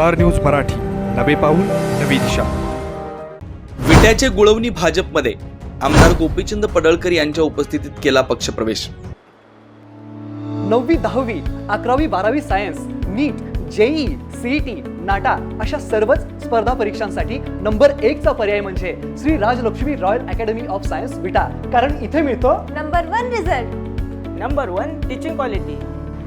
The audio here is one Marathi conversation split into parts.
Star news Marathi. नवे पाऊल नवी दिशा. विट्याचे गुळवणी भाजपमध्ये. आमदार गोपीचंद पडळकर यांच्या उपस्थितीत केला पक्षप्रवेश. नववी दहावी अकरावी बारावी science NEET JEE CET NATA अशा सर्वच स्पर्धा परीक्षांसाठी नंबर एकचा पर्याय म्हणजे Shri Rajlakshmi royal academy of science Vita. कारण इथे मिळतो number one result. Number one teaching quality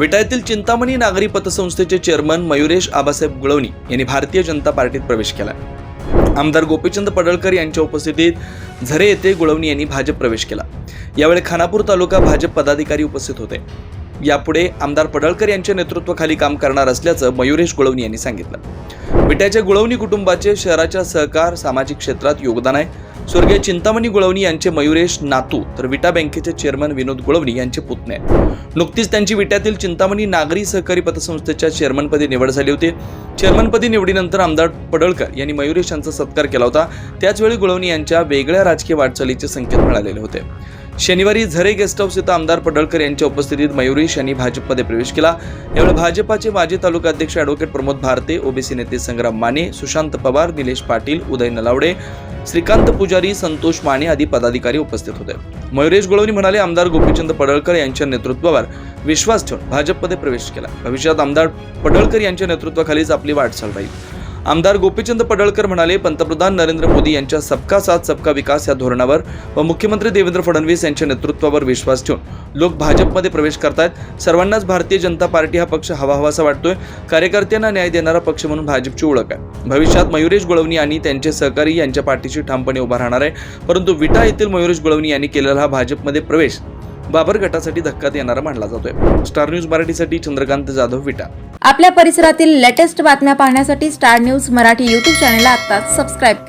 विटा चिंतामणी नागरी पतसंस्थेचे चेअरमन मयुरेश आबासाहेब गुळवणी यांनी भारतीय जनता पार्टीत प्रवेश केला. आमदार गोपीचंद पडळकर यांच्या उपस्थितीत झरे येथे गुळवणी यांनी भाजप प्रवेश केला. यावेळी खानापूर तालुका भाजप पदाधिकारी उपस्थित होते. यापुढे आमदार पडळकर यांच्या नेतृत्वाखाली काम करणार असल्याचं मयुरेश गुळवणी यांनी सांगितलं. विट्याच्या गुळवणी कुटुंबाचे शहराच्या सहकार सामाजिक क्षेत्रात योगदान आहे. स्वर्गीय चिंतामणी गुळवणी यांचे मयुरेश नातू तर विटा बँकेचे चेअरमन विनोद गुळवणी यांचे पुतणे. आहेत नुकतीच त्यांची विट्यातील चिंतामणी नागरी सहकारी पतसंस्थेच्या चेअरमनपदी निवड झाली होती. चेअरमनपदी निवडीनंतर आमदार पडळकर यांनी मयुरेश यांचा सत्कार केला होता. त्याचवेळी गुळवणी यांच्या वेगळ्या राजकीय वाटचालीचे संकेत मिळालेले होते. शनिवारी झरे गेस्ट हाऊस इथं आमदार पडळकर यांच्या उपस्थितीत मयुरेश यांनी भाजपमध्ये प्रवेश केला. यावेळी भाजपाचे माजी तालुका अध्यक्ष ॲडव्होकेट प्रमोद भारते ओबीसी नेते संग्राम माने सुशांत पवार निलेश पाटील उदय नलावडे श्रीकांत पुजारी संतोष माने आदी पदाधिकारी उपस्थित होते. मयुरेश गुळवणी म्हणाले आमदार गोपीचंद पडळकर यांच्या नेतृत्वावर विश्वास ठेवून भाजपमध्ये प्रवेश केला. भविष्यात आमदार पडळकर यांच्या नेतृत्वाखालीच आपली वाटचाल राहील. आमदार गोपीचंद पडळकर म्हणाले पंतप्रधान नरेंद्र मोदी यांच्या सबका साथ सबका विकास या धोरणावर व मुख्यमंत्री देवेंद्र फडणवीस यांच्या नेतृत्वावर विश्वास ठेवून लोक भाजपमध्ये प्रवेश करतायत. सर्वांनाच भारतीय जनता पार्टी हा पक्ष हवा हवासा वाटतोय. कार्यकर्त्यांना न्याय देणारा पक्ष म्हणून भाजपची ओळख आहे. भविष्यात मयुरेश गुळवणी आणि त्यांचे सहकारी यांच्या पाठीशी ठामपणे उभा राहणार आहे. परंतु विटा येथील मयुरेश गुळवणी यांनी केलेला हा भाजपमध्ये प्रवेश बाबर गटासाठी धक्का देणारा मानला जातोय. स्टार न्यूज मराठीसाठी चंद्रकांत जाधव विटा. आपल्या परिसरातील लेटेस्ट बातम्या पाहण्यासाठी star news Marathi YouTube channel आत्ताच सबस्क्राईब करा.